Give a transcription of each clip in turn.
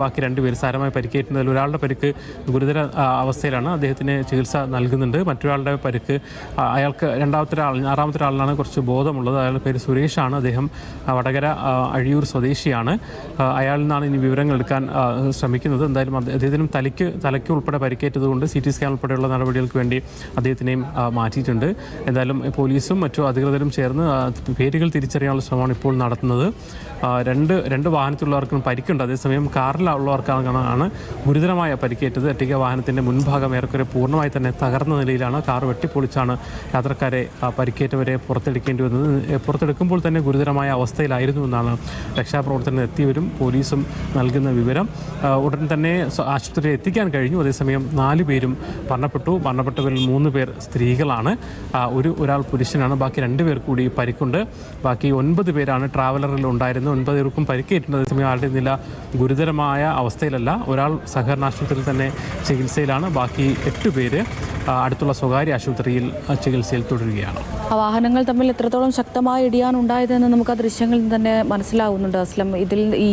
ബാക്കി രണ്ടുപേർ സാരമായി പരിക്കേറ്റുന്നതിൽ ഒരാളുടെ പരിക്ക് ഗുരുതര അവസ്ഥയിലാണ്. അദ്ദേഹത്തിന് ചികിത്സ നൽകുന്നുണ്ട്. മറ്റൊരാളുടെ പരിക്ക് അയാൾക്ക് രണ്ടാമത്തെ ഒരാൾ ആറാമത്തെ ഒരാളിനാണ് കുറച്ച് ബോധമുള്ളത്. അയാളുടെ പേര് സുരേഷാണ്. അദ്ദേഹം വടകര അഴിയൂർ സ്വദേശിയാണ്. അയാളിൽ നിന്നാണ് ഇനി വിവരങ്ങൾ എടുക്കാൻ ശ്രമിക്കുന്നത്. എന്തായാലും അദ്ദേഹ- അദ്ദേഹത്തിനും തലയ്ക്ക് തലയ്ക്ക് ഉൾപ്പെടെ പരിക്കേറ്റതുകൊണ്ട് സി ടി സ്കാൻ ഉൾപ്പെടെയുള്ള നടപടികൾക്ക് വേണ്ടി അദ്ദേഹത്തിനെയും മാറ്റിയിട്ടുണ്ട്. എന്തായാലും പോലീസും മറ്റു അധികൃതരും ചേർന്ന് പേരുകൾ തിരിച്ചറിയാനുള്ള ശ്രമമാണ് ഇപ്പോൾ നടത്തുന്നത്. രണ്ട് രണ്ട് വാഹനത്തിലുള്ളവർക്കും പരിക്കുണ്ട്. അതേസമയം കാറിലുള്ളവർക്കാണ് ആണ് ഗുരുതരമായ പരിക്കേറ്റത്. എട്ടിക വാഹനത്തിന്റെ മുൻഭാഗം ഏറെക്കുറെ പൂർണമായി തന്നെ തകർന്ന നിലയിലാണ് കാർ വെട്ടിപ്പൊളിച്ചാണ് യാത്രക്കാരെ പരിക്കേറ്റവരെ പുറത്തെടുക്കേണ്ടി വന്നത്. പുറത്തെടുക്കുമ്പോൾ തന്നെ ഗുരുതരമായ അവസ്ഥയിലായിരുന്നു എന്നാണ് രക്ഷാപ്രവർത്തനം എത്തിയവരും പോലീസും നൽകുന്ന വിവരം. ഉടൻ തന്നെ ആശുപത്രിയിൽ എത്തിക്കാൻ കഴിഞ്ഞു. അതേസമയം നാല് പേരും മരണപ്പെട്ടു. മരണപ്പെട്ടവരിൽ മൂന്ന് പേർ സ്ത്രീകളാണ്. ഒരു ഒരാൾ പുരുഷനാണ്. ബാക്കി രണ്ട് പേർ കൂടി പരിക്കുണ്ട്. ബാക്കി ഒൻപത് പേരാണ് ട്രാവലറിൽ ഉണ്ടായിരുന്നത്. ഒൻപത് പേർക്കും പരിക്കേറ്റിട്ടുണ്ട്. അതേസമയം ആളുടെ നില ഗുരുതരമായ അവസ്ഥയിലല്ല ഒരാൾ സഹകരണ ആശുപത്രിയിൽ തന്നെ ചികിത്സയിലാണ്. ബാക്കി എട്ട് പേര് അടുത്തുള്ള സ്വകാര്യ ആശുപത്രിയിൽ ചികിത്സയിൽ തുടരുകയാണ്. ആ വാഹനങ്ങൾ തമ്മിൽ എത്രത്തോളം ശക്തമായ ഇടിയാണ് ഉണ്ടായതെന്ന് നമുക്ക് ആ ദൃശ്യങ്ങളിൽ നിന്ന് തന്നെ മനസ്സിലാവുന്നുണ്ട് അസ്ലം. ഇതിൽ ഈ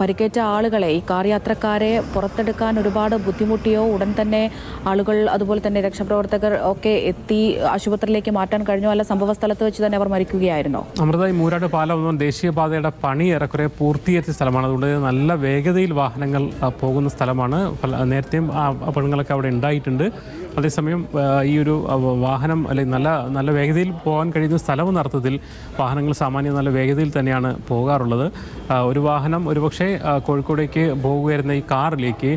പരിക്കേറ്റ ആളുകളെ ഈ കാർ യാത്രക്കാരെ പുറത്തെടുക്കാൻ ഒരുപാട് ബുദ്ധിമുട്ടിയോ ഉടൻ തന്നെ ആളുകൾ അതുപോലെ തന്നെ രക്ഷാപ്രവർത്തകർ ഒക്കെ എത്തി ആശുപത്രിയിലേക്ക് മാറ്റാൻ കഴിഞ്ഞോ? അല്ല സംഭവ സ്ഥലത്ത് വെച്ച് തന്നെ അവർ മരിക്കുകയായിരുന്നോ? അമൃത ഈ മൂരാട് പാലം ദേശീയപാതയുടെ പണി ഏറെക്കുറെ പൂർത്തീകരിച്ച സ്ഥലമാണ്. അതുകൊണ്ട് നല്ല വേഗതയിൽ വാഹനങ്ങൾ പോകുന്ന സ്ഥലമാണ്. നേരത്തെയും ആ അപകടങ്ങളൊക്കെ അവിടെ ഉണ്ടായിട്ടുണ്ട്. അതേസമയം ഈ ഒരു വാഹനം അല്ലെങ്കിൽ നല്ല നല്ല വേഗതയിൽ പോകാൻ കഴിയുന്ന സ്ഥലമെന്ന അർത്ഥത്തിൽ വാഹനങ്ങൾ സാമാന്യം നല്ല വേഗതയിൽ തന്നെയാണ് പോകാറുള്ളത്. ഒരു വാഹനം ഒരുപക്ഷെ കോഴിക്കോടേക്ക് പോകുകയായിരുന്ന ഈ കാറിലേക്ക്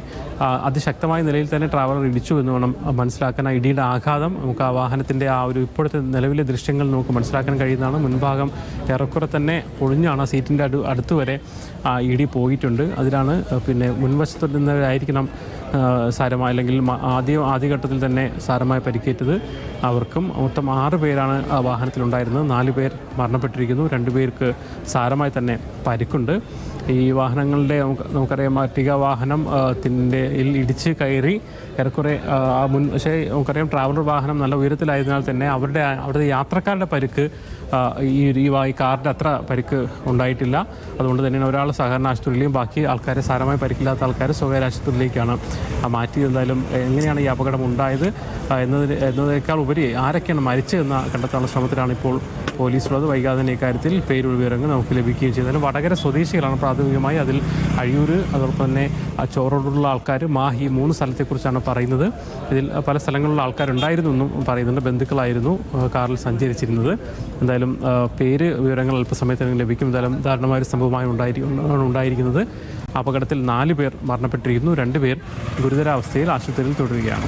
അതിശക്തമായ നിലയിൽ തന്നെ ട്രാവലർ ഇടിച്ചു എന്ന് വേണം മനസ്സിലാക്കാൻ ആ ഇടിയുടെ ആഘാതം നമുക്ക് ആ വാഹനത്തിന്റെ ആ ഒരു ഇപ്പോഴത്തെ നിലവിലെ ദൃശ്യങ്ങൾ നമുക്ക് മനസ്സിലാക്കാൻ കഴിയുന്നതാണ്. മുൻഭാഗം ഏറെക്കുറെ തന്നെ പൊളിഞ്ഞാണ് ആ സീറ്റിന്റെ അടു അടുത്ത് വരെ ആ ഇടി പോയിട്ടുണ്ട്. അതിലാണ് പിന്നെ മുൻവശത്ത് നിന്നവരായിരിക്കണം ആ, സാരമായ അല്ലെങ്കിൽ ആദ്യ ആദ്യം ആദ്യഘട്ടത്തിൽ തന്നെ സാരമായി പരിക്കേറ്റത് അവർക്കും മൊത്തം ആറ് പേരാണ് ആ വാഹനത്തിലുണ്ടായിരുന്നത്. നാല് പേർ മരണപ്പെട്ടിരിക്കുന്നു. രണ്ട് പേർക്ക് സാരമായി തന്നെ പരിക്കുണ്ട്. ഈ വാഹനങ്ങളുടെ നമുക്ക് നമുക്കറിയാം അർട്ടിക വാഹനം തിന്റെ ഇടിച്ച് കയറി ഏറെക്കുറെ മുൻ പക്ഷേ നമുക്കറിയാം ട്രാവലർ വാഹനം നല്ല ഉയരത്തിലായതിനാൽ തന്നെ അവരുടെ അവരുടെ യാത്രക്കാരുടെ പരിക്ക് ഈ ഈ കാറിന്റെ അത്ര പരിക്ക് ഉണ്ടായിട്ടില്ല. അതുകൊണ്ട് തന്നെയാണ് ഒരാൾ സഹകരണ ആശുപത്രിയിലെയും ബാക്കി ആൾക്കാരെ സാരമായി പരിക്കില്ലാത്ത ആൾക്കാർ സ്വകാര്യ ആശുപത്രിയിലേക്കാണ് ആ, മാറ്റിയത് എന്തായാലും എങ്ങനെയാണ് ഈ അപകടം ഉണ്ടായത്? എന്നതിൽ എന്നതിന് എന്നതിനേക്കാൾ ഉപരി ആരൊക്കെയാണ് മരിച്ചതെന്ന് കണ്ടെത്താനുള്ള ശ്രമത്തിലാണ് ഇപ്പോൾ പോലീസുള്ളത്. വൈകാതെ തന്നെ ഇക്കാര്യത്തിൽ പേരുള്ള വിവരങ്ങൾ നമുക്ക് ലഭിക്കുകയും ചെയ്താലും വടകര സ്വദേശികളാണ് പ്രാഥമികമായി അതിൽ അഴിയൂർ അതോടൊപ്പം തന്നെ ആ ചോറോടുള്ള ആൾക്കാർ മാഹി മൂന്ന് സ്ഥലത്തെക്കുറിച്ചാണ് പറയുന്നത്. ഇതിൽ പല സ്ഥലങ്ങളിലുള്ള ആൾക്കാരുണ്ടായിരുന്നു എന്നും പറയുന്നുണ്ട്. ബന്ധുക്കളായിരുന്നു കാറിൽ സഞ്ചരിച്ചിരുന്നത്. എന്തായാലും പേര് വിവരങ്ങൾ അല്പസമയത്തിന് ലഭിക്കും. എന്തായാലും ദാരുണമായ സംഭവമായി ഉണ്ടായിരി ഉണ്ടായിരിക്കുന്നത്. അപകടത്തിൽ നാല് പേർ മരണപ്പെട്ടിരിക്കുന്നു. രണ്ട് പേർ ഗുരുതരാവസ്ഥയിൽ ആശുപത്രിയിൽ തുടരുകയാണ്.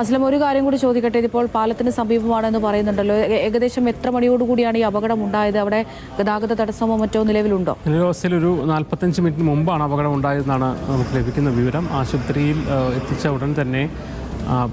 അസ്ലം ഒരു കാര്യം കൂടി ചോദിക്കട്ടെ. ഇതിപ്പോൾ പാലത്തിന് സമീപമാണെന്ന് പറയുന്നുണ്ടല്ലോ. ഏകദേശം എത്ര മണിയോടുകൂടിയാണ് ഈ അപകടം ഉണ്ടായത്? അവിടെ ഗതാഗത തടസ്സമോ മറ്റോ നിലവിലുണ്ടോ? നിലവിൽ ഒരു നാൽപ്പത്തഞ്ച് മിനിറ്റ് മുമ്പാണ് അപകടം ഉണ്ടായതെന്നാണ് നമുക്ക് ലഭിക്കുന്ന വിവരം. ആശുപത്രിയിൽ എത്തിച്ച ഉടൻ തന്നെ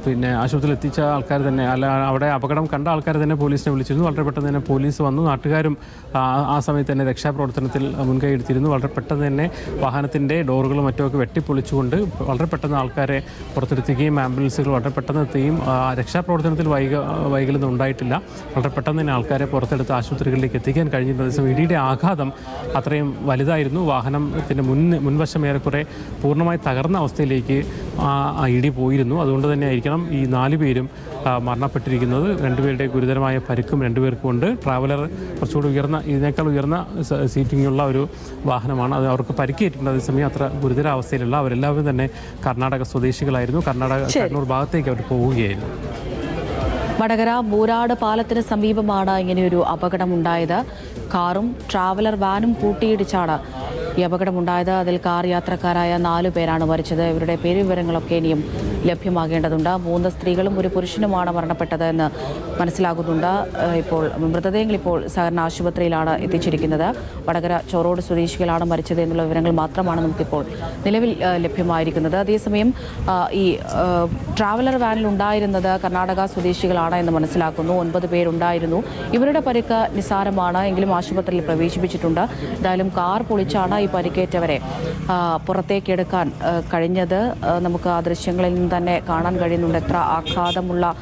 പിന്നെ ആശുപത്രിയിൽ എത്തിച്ച ആൾക്കാർ തന്നെ അല്ല അവിടെ അപകടം കണ്ട ആൾക്കാർ തന്നെ പോലീസിനെ വിളിച്ചിരുന്നു. വളരെ പെട്ടെന്ന് തന്നെ പോലീസ് വന്നു. നാട്ടുകാരും ആ, സമയത്ത് തന്നെ രക്ഷാപ്രവർത്തനത്തിൽ മുൻകൈ എടുത്തിരുന്നു. വളരെ പെട്ടെന്ന് തന്നെ വാഹനത്തിന്റെ ഡോറുകളും മറ്റുമൊക്കെ വെട്ടിപ്പൊളിച്ചുകൊണ്ട് വളരെ പെട്ടെന്ന് ആൾക്കാരെ പുറത്തെടുത്തുകയും ആംബുലൻസുകൾ വളരെ പെട്ടെന്ന് എത്തുകയും രക്ഷാപ്രവർത്തനത്തിൽ വൈക വൈകലൊന്നും ഉണ്ടായിട്ടില്ല. വളരെ പെട്ടെന്ന് തന്നെ ആൾക്കാരെ പുറത്തെടുത്ത് ആശുപത്രികളിലേക്ക് എത്തിക്കാൻ കഴിഞ്ഞിരുന്ന ദിവസം ഇടിയുടെ ആഘാതം അത്രയും വലുതായിരുന്നു. വാഹനത്തിന്റെ മുൻ മുൻവശം ഏറെക്കുറെ പൂർണമായി തകർന്ന അവസ്ഥയിലേക്ക് ഇടി പോയിരുന്നു. അതുകൊണ്ട് തന്നെ ആയിരിക്കണം ഈ നാല് പേരും മരണപ്പെട്ടിരിക്കുന്നത്. രണ്ടുപേരുടെ ഗുരുതരമായ പരുക്കും രണ്ടുപേർക്കും ഉണ്ട്. ട്രാവലർ കുറച്ചുകൂടി ഉയർന്ന ഇതിനേക്കാൾ ഉയർന്ന സീറ്റിങ്ങുള്ള ഒരു വാഹനമാണ്. അത് അവർക്ക് പരിക്കേറ്റിട്ടുണ്ട്. അതേസമയം അത്ര ഗുരുതരാവസ്ഥയിലുള്ള അവരെല്ലാവരും തന്നെ കർണാടക സ്വദേശികളായിരുന്നു. കർണാടക കണ്ണൂർ ഭാഗത്തേക്ക് അവർ പോവുകയായിരുന്നു. വടകര മൂരാട് പാലത്തിന് സമീപമാണ് ഇങ്ങനെയൊരു അപകടമുണ്ടായത്. കാറും ട്രാവലർ വാനും കൂട്ടിയിടിച്ചാണ് ഈ അപകടമുണ്ടായത്. അതിൽ കാർ യാത്രക്കാരായ നാലു പേരാണ് മരിച്ചത്. ഇവരുടെ പേരുവിവരങ്ങളൊക്കെ ഇനിയും ലഭ്യമാകേണ്ടതുണ്ട്. മൂന്ന് സ്ത്രീകളും ഒരു പുരുഷനുമാണ് മരണപ്പെട്ടത് എന്ന് മനസ്സിലാകുന്നുണ്ട്. ഇപ്പോൾ മൃതദേഹങ്ങൾ ഇപ്പോൾ സഹകരണ ആശുപത്രിയിലാണ് എത്തിച്ചിരിക്കുന്നത്. വടകര ചോറോട് സ്വദേശികളാണ് മരിച്ചത് എന്നുള്ള വിവരങ്ങൾ മാത്രമാണ് നമുക്കിപ്പോൾ നിലവിൽ ലഭ്യമായിരിക്കുന്നത്. അതേസമയം ഈ ട്രാവലർ വാനിൽ ഉണ്ടായിരുന്നത് കർണാടക സ്വദേശികളാണ് എന്ന് മനസ്സിലാക്കുന്നു. ഒൻപത് പേരുണ്ടായിരുന്നു. ഇവരുടെ പരിക്ക് നിസ്സാരമാണ്. എങ്കിലും ആശുപത്രിയിൽ പ്രവേശിപ്പിച്ചിട്ടുണ്ട്. എന്തായാലും കാർ പൊളിച്ചാണ് ഈ പരിക്കേറ്റവരെ പുറത്തേക്കെടുക്കാൻ കഴിഞ്ഞത് നമുക്ക് ആ ദൃശ്യങ്ങളിൽ നിന്ന് തന്നെ കാണാൻ കഴിയുന്നുണ്ട്. എത്ര ആഘാതമുള്ള